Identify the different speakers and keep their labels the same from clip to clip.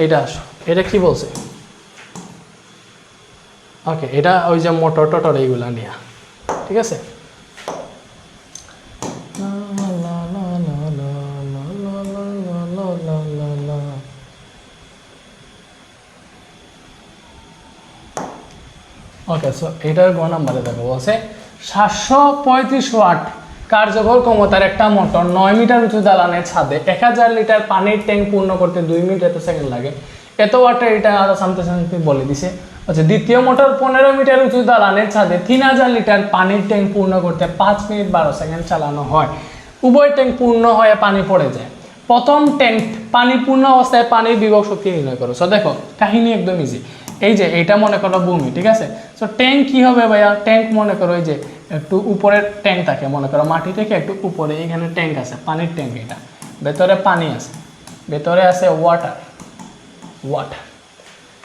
Speaker 1: এইটা আসো। এটা কি বলছে? ওকে এটা ওই যে মোটর টটর এইগুলা নিয়ে। ঠিক আছে? ওকে সো এটার গ নাম্বারে দেখো, বলছে সাতশো পঁয়ত্রিশ ওয়াট কার্যকর ক্ষমতার একটা মোটর নয় মিটার উঁচু দালানের ছাদে। এক হাজার লিটার পানির ট্যাঙ্ক পূর্ণ করতে দুই মিনিট এত সেকেন্ড লাগে। এত ওয়াটের এটা আরও সামতে সামতে বলে দিছে। আচ্ছা দ্বিতীয় মোটর পনেরো মিটার উঁচু দালানের ছাদে তিন হাজার লিটার পানির ট্যাঙ্ক পূর্ণ করতে পাঁচ মিনিট বারো সেকেন্ড চালানো হয়। উভয় ট্যাঙ্ক পূর্ণ হয়ে পানি পড়ে যায়। প্রথম ট্যাঙ্ক পানি পূর্ণ অবস্থায় পানির বিভব শক্তি নির্ণয় করো। সো দেখো, কাহিনী একদম ইজি এই যে এটা মনে করো ভূমি, ঠিক আছে? সো ট্যাঙ্ক কি হবে ভাইয়া? ট্যাঙ্ক মনে করো এই যে একটু উপরের ট্যাঙ্ক থাকে, মনে করো মাটি থেকে একটু উপরে, এখানে ট্যাঙ্ক আছে, পানির ট্যাঙ্ক এটা। ভেতরে পানি আছে, ভেতরে আছে ওয়াটার ওয়াটার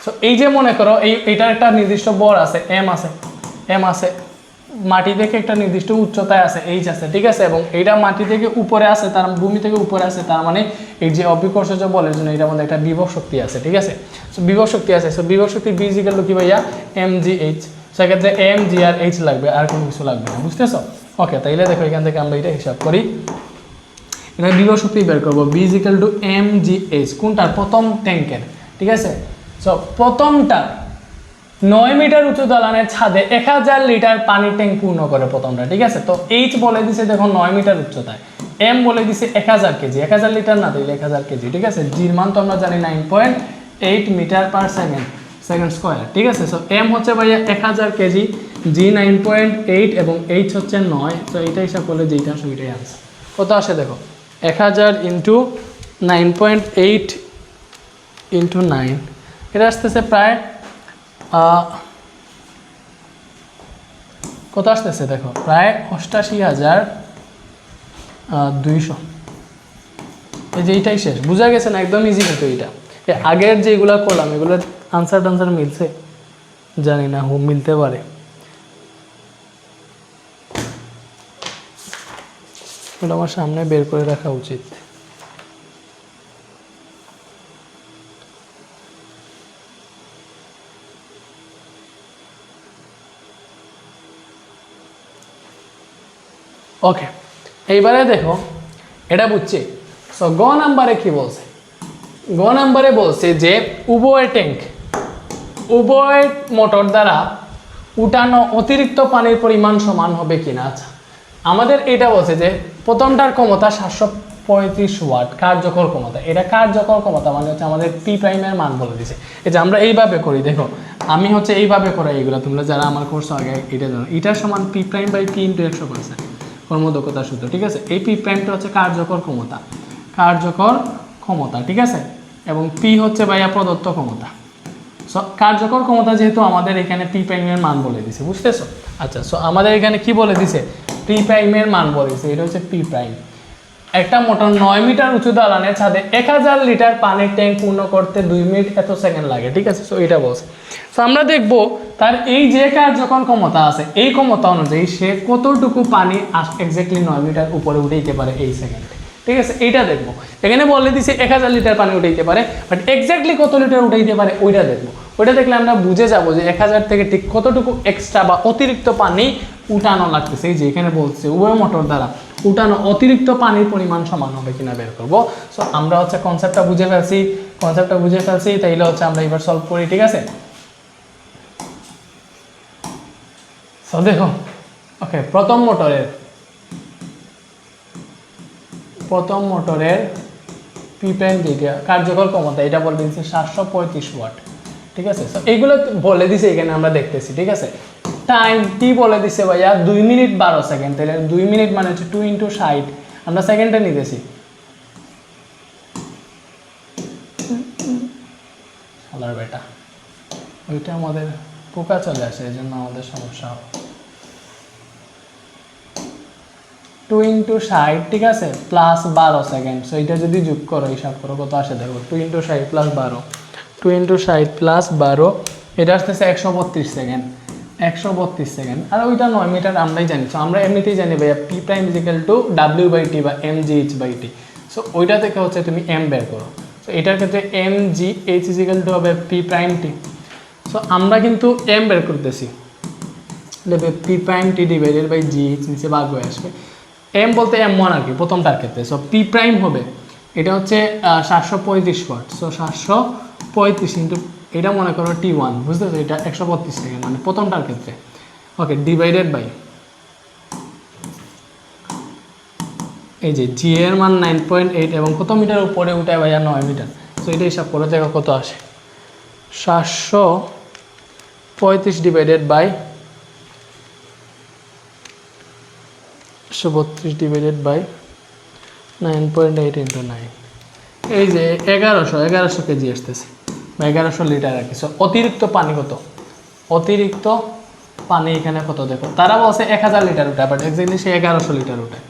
Speaker 1: সো এই যে মনে করো, এই, এটার একটা নির্দিষ্ট বর আছে এম আছে এম আছে, মাটি থেকে একটা নির্দিষ্ট উচ্চতায় আছে এইচ আছে, ঠিক আছে? এবং এইটা মাটি থেকে উপরে আছে, তার ভূমি থেকে উপরে আছে, তার মানে এই যে অভিকর্ষজ বলের জন্য এটার মধ্যে একটা বিভব শক্তি আছে, ঠিক আছে? সো বিভব শক্তি আছে সো বিভব শক্তি বিজিক্যাল কি ভাইয়া? এম জি এইচ সেক্ষেত্রে এম জি আর এইচ লাগবে, আর কোনো কিছু লাগবে না, বুঝতেছো? ওকে তাইলে দেখো এখান থেকে আমরা এটা হিসাব করি। এটা বিভব শক্তি বের করব equal to M G H কোনটার? প্রথম ট্যাঙ্কের, ঠিক আছে? সো প্রথমটা নয় মিটার উঁচু দালানের ছাদে এক হাজার লিটার পানির ট্যাঙ্ক পূর্ণ করে প্রথমটা, ঠিক আছে? তো এইচ বলে দিছে দেখো নয় মিটার উচ্চতায় এম বলে দিছে এক হাজার কেজি, এক হাজার লিটার না দিলে এক হাজার কেজি, ঠিক আছে? জির মান তো আমরা জানি nine point eight metre per second second square ঠিক আছে? সো এম হচ্ছে ভাইয়া এক হাজার KG G nine point eight এবং এইচ হচ্ছে নয়। তো এইটা হিসাব করলে যেইটা আসে ওইটাই আনসার কত আসে দেখো? এক হাজার into nine point eight into nine এটা আসতেছে প্রায় কত আসতেছে দেখো? প্রায় অষ্টাশি হাজার দুইশো। এই যে এইটাই শেষ। বোঝা গেছে না? একদম ইজি কিন্তু এইটা। আগের যেগুলো করলাম এগুলোর আনসার টানসার মিলছে। জানি না মিলতে পারে। ওটা আমার সামনে বের করে রাখা উচিত। ওকে এইবারে দেখো, এটা বুঝছি। সো গ নাম্বারে কি বলছে? গ নাম্বারে বলছে যে, উভয় ট্যাঙ্ক উভয় মোটর দ্বারা উঠানো অতিরিক্ত পানির পরিমাণ সমান হবে কিনা? আচ্ছা আমাদের এটা বলছে যে প্রথমটার ক্ষমতা সাতশো পঁয়ত্রিশ ওয়াট, কার্যকর ক্ষমতা। এটা কার্যকর ক্ষমতা মানে হচ্ছে আমাদের পি প্রাইমের মান বলে দিছে। এই যে আমরা এইভাবে করি, দেখো, আমি হচ্ছে এইভাবে করাই এগুলো। তোমরা যারা আমার কোর্স আগে এটা জানো এটার সমান P prime by P into একশো পার্সেন্ট কর্মদক্ষতা সূত্র, ঠিক আছে? এই পি প্রাইমটা হচ্ছে কার্যকর ক্ষমতা কার্যকর ক্ষমতা, ঠিক আছে? এবং পি হচ্ছে ভাইয়া প্রদত্ত ক্ষমতা। সো কার্যকর ক্ষমতা যেহেতু আমাদের এখানে পি প্রাইমের মান বলে দিছে, বুঝতেছো? আচ্ছা সো আমাদের এখানে কি বলে দিছে? পি প্রাইমের মান বলে দিছে, এটা হচ্ছে পি প্রাইম একটা মোটর নয় মিটার উঁচু দালানের ছাদে এক হাজার লিটার পানির ট্যাঙ্ক পূর্ণ করতে দুই মিনিট এত সেকেন্ড লাগে, ঠিক আছে? সো এটা বলছে। সো আমরা দেখব তার এই যে কার্যকর ক্ষমতা আছে, এই ক্ষমতা অনুযায়ী সে কতটুকু পানি এক্স্যাক্টলি নয় মিটার উপরে উঠে পারে এই সেকেন্ডে ঠিক আছে, এইটা দেখব। এখানে বলে দিছে এক হাজার লিটার পানি উঠাইতে পারে বাট এক্স্যাক্টলি কত লিটার উঠাইতে পারে ওইটা দেখব। ওইটা দেখলে আমরা বুঝে যাব যে এক হাজার থেকে ঠিক কতটুকু এক্সট্রা বা অতিরিক্ত পানি উঠানো লাগতেছে। এই যে এখানে বলছে, উভয় মোটর দ্বারা উঠানো অতিরিক্ত পানির পরিমাণ সমান হবে কিনা বের করব। সো আমরা হচ্ছে কনসেপ্টটা বুঝে ফেলছি কনসেপ্টটা বুঝে ফেলছি, তাইলে হচ্ছে আমরা এবার সলভ করি, ঠিক আছে? দেখো ওকে প্রথম মোটরের প্রথম মোটরের পি প্রাইম যেটা কার্যকর ক্ষমতা, এটা বলে দিচ্ছে সাতশো পঁয়ত্রিশ ওয়াট। ঠিক আছে? এইগুলো বলে দিছে, এখানে আমরা দেখতেছি, ঠিক আছে? টাইম টি বলে দিছে ভাইয়া, দুই মিনিট বারো সেকেন্ড। তাহলে দুই মিনিট মানে হচ্ছে টু ইন্টু ষাট। আমরা সেকেন্ডে নিতেছি। বেটা, ওইটা আমাদের পোকা চলে আসে এই জন্য আমাদের সমস্যা হবে। টু ইন্টু ষাট ঠিক আছে? প্লাস বারো সেকেন্ড সো এটা যদি যোগ করো, হিসাব করো, কত আসে দেখো টু ইন্টু ষাট প্লাস বারো। টু ইন্টু ষাট প্লাস বারো, এটা আসতেছে একশো বত্রিশ সেকেন্ড একশো বত্রিশ সেকেন্ড আর ওইটা নয় মিটার আমরাই জানি। সো আমরা এমনিতেই জানি, ভাইয়া P prime equal to W by T বা M G H by T so ওইটা থেকে হচ্ছে তুমি এম বের করো। তো এটার ক্ষেত্রে M G H equal to হবে পি প্রাইম টি সো আমরা কিন্তু এম বের করতেছি। P prime T divided by G H নিচে ভাগ হয়ে আসবে। এম বলতে এম ওয়ান আর কি প্রথমটার ক্ষেত্রে সো পি প্রাইম হবে। এটা হচ্ছে সাতশো পঁয়ত্রিশ ওয়াট সো সাতশো পঁয়ত্রিশ ইন্টু এটা মনে করো টি ওয়ান বুঝতেছো এটা একশো বত্রিশ সেকেন্ড মানে প্রথমটার ক্ষেত্রে ওকে ডিভাইডেড বাই এই যে জি এর মান নাইন পয়েন্ট এইট এবং কত মিটার উপরে উঠায় ভাইয়া? নয় মিটার। সো এটা হিসাব করে দেখো কত আসে? সাতশো পঁয়ত্রিশ ডিভাইডেড বাই একশো বত্রিশ divided by nine point eight into nine এই যে এগারোশো এগারোশো কেজি আসতেছে। বা এগারোশো লিটার আর অতিরিক্ত পানি কত? অতিরিক্ত পানি এখানে কত? দেখো, তারা বলছে এক হাজার লিটার উঠায় বাট এক্স্যাক্টলি সে এগারোশো লিটার উঠায়।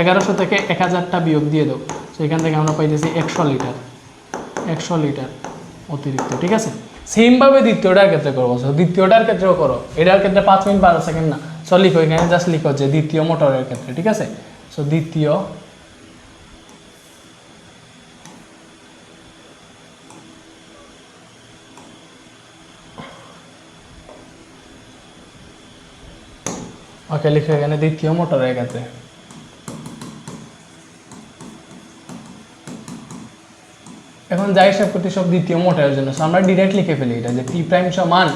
Speaker 1: এগারোশো থেকে এক হাজারটা বিয়োগ দিয়ে দাও। সেখান থেকে আমরা পাইতেছি একশো লিটার একশো লিটার অতিরিক্ত, ঠিক আছে? সেমভাবে দ্বিতীয়টার ক্ষেত্রে করব দ্বিতীয়টার ক্ষেত্রেও করো। এটার ক্ষেত্রে পাঁচ মিনিট বারো সেকেন্ড না। সো লিখো এখানে জাস্ট লিখো যে দ্বিতীয় মোটরের ক্ষেত্রে ঠিক আছে? সো দ্বিতীয় ওকে লিখো এখানে দ্বিতীয় মোটরের ক্ষেত্রে। এখন যাই হিসাব করতে সব দ্বিতীয় মোটরের জন্য। So, আমরা ডিরেক্ট লিখে ফেলি এটা যে পি প্রাইম সমান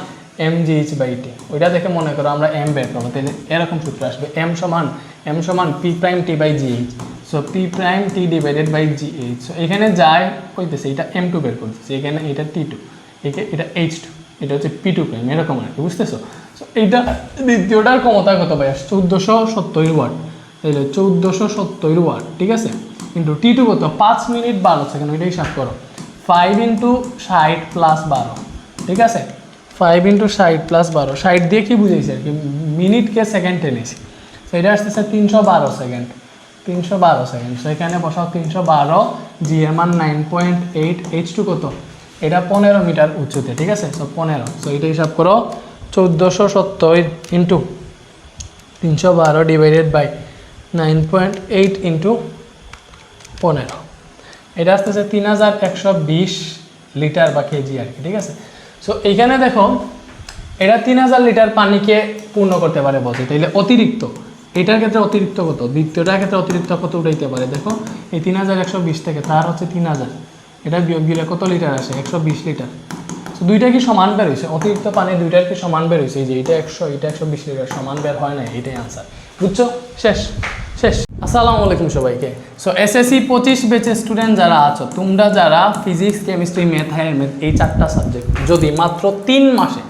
Speaker 1: M G H by T ওইটা দেখে মনে করো আমরা এম বের করব, তাহলে এরকম সূত্র আসবে। এম সমান এম সমান P prime T by G H so P prime T divided by G H so এখানে যায় হইতেছে এটা এম টু বের করতেছে, এখানে এটা টি টু এটা এইচ টু এটা হচ্ছে পি টু প্রাইম এরকম আর কি, বুঝতেছো? সো এইটা দ্বিতীয়টার ক্ষমতা কত ভাই? চৌদ্দোশো সত্তর ওয়াট। তাহলে চৌদ্দোশো সত্তর ওয়াট, ঠিক আছে? কিন্তু টি টু কত? পাঁচ মিনিট বারো সেকেন্ড ওইটা হিসাব করো। ফাইভ ইন্টু ষাট প্লাস বারো, ঠিক আছে? ফাইভ ইন্টু ষাট প্লাস বারো। ষাট দিয়ে কি বুঝেছি আর কি? মিনিটকে সেকেন্ড টেনেছি তো এটা আসতেছে তিনশো বারো সেকেন্ড তিনশো বারো সেকেন্ড সো এখানে বসাও তিনশো বারো জি এর মান nine point eight H two কত? এটা পনেরো মিটার উঁচুতে ঠিক আছে? সো পনেরো। সো এটা হিসাব করো চোদ্দোশো সত্তর ইন্টু তিনশো বারো divided by nine point eight into পনেরো। এটা আসতেছে তিন হাজার একশো বিশ লিটার বা কেজি আর কি, ঠিক আছে? সো এইখানে দেখো এটা তিন হাজার লিটার পানিকে পূর্ণ করতে পারে বলছে। তাইলে অতিরিক্ত, এটার ক্ষেত্রে অতিরিক্ত কত? দ্বিতীয়টার ক্ষেত্রে অতিরিক্ত কত উঠাইতে পারে? দেখো, এই তিন হাজার একশো বিশ থেকে, তার হচ্ছে তিন হাজার। এটা বিয়োগ দিলে কত লিটার আসে? একশো বিশ লিটার। তো দুইটা কি সমান বের হয়েছে অতিরিক্ত পানি দুইটার কি সমান বের হয়েছে এই যে এটা একশো এটা একশো বিশ লিটার সমান বের হয় না এটাই আনসার বুঝছ? শেষ শেষ। আসসালামু আলাইকুম সবাইকে। সো এসএসসি পঁচিশ বেচে স্টুডেন্ট যারা আছো, তোমরা যারা ফিজিক্স কেমিস্ট্রি মেথ এই চারটা সাবজেক্ট যদি মাত্র তিন মাসে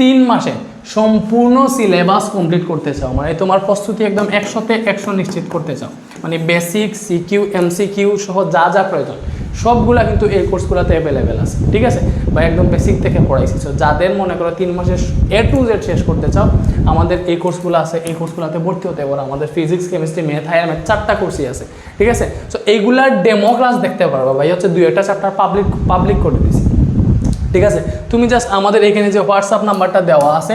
Speaker 1: তিন মাসে সম্পূর্ণ সিলেবাস কমপ্লিট করতে চাও মানে তোমার প্রস্তুতি একদম একশোতে একশো নিশ্চিত করতে চাও মানে বেসিক সিকিউ এমসিকিউ সহ যা যা প্রয়োজন, সবগুলা কিন্তু এই কোর্সগুলোতে অ্যাভেলেবেল আছে, ঠিক আছে? বা একদম বেসিক থেকে পড়াইছি সো যাদের মনে করো তিন মাসে এ টু জেড শেষ করতে চাও, আমাদের এই কোর্সগুলো আছে, এই কোর্সগুলোতে ভর্তি হতে পারো আমাদের physics chemistry math higher math চারটা কোর্সই আছে, ঠিক আছে? সো এইগুলার ডেমো ক্লাস দেখতে পারব, ভাই, হচ্ছে দুই একটা চ্যাপ্টার পাবলিক পাবলিক করে দিয়েছি ঠিক আছে? তুমি জাস্ট আমাদের এখানে যে হোয়াটসঅ্যাপ নাম্বারটা দেওয়া আছে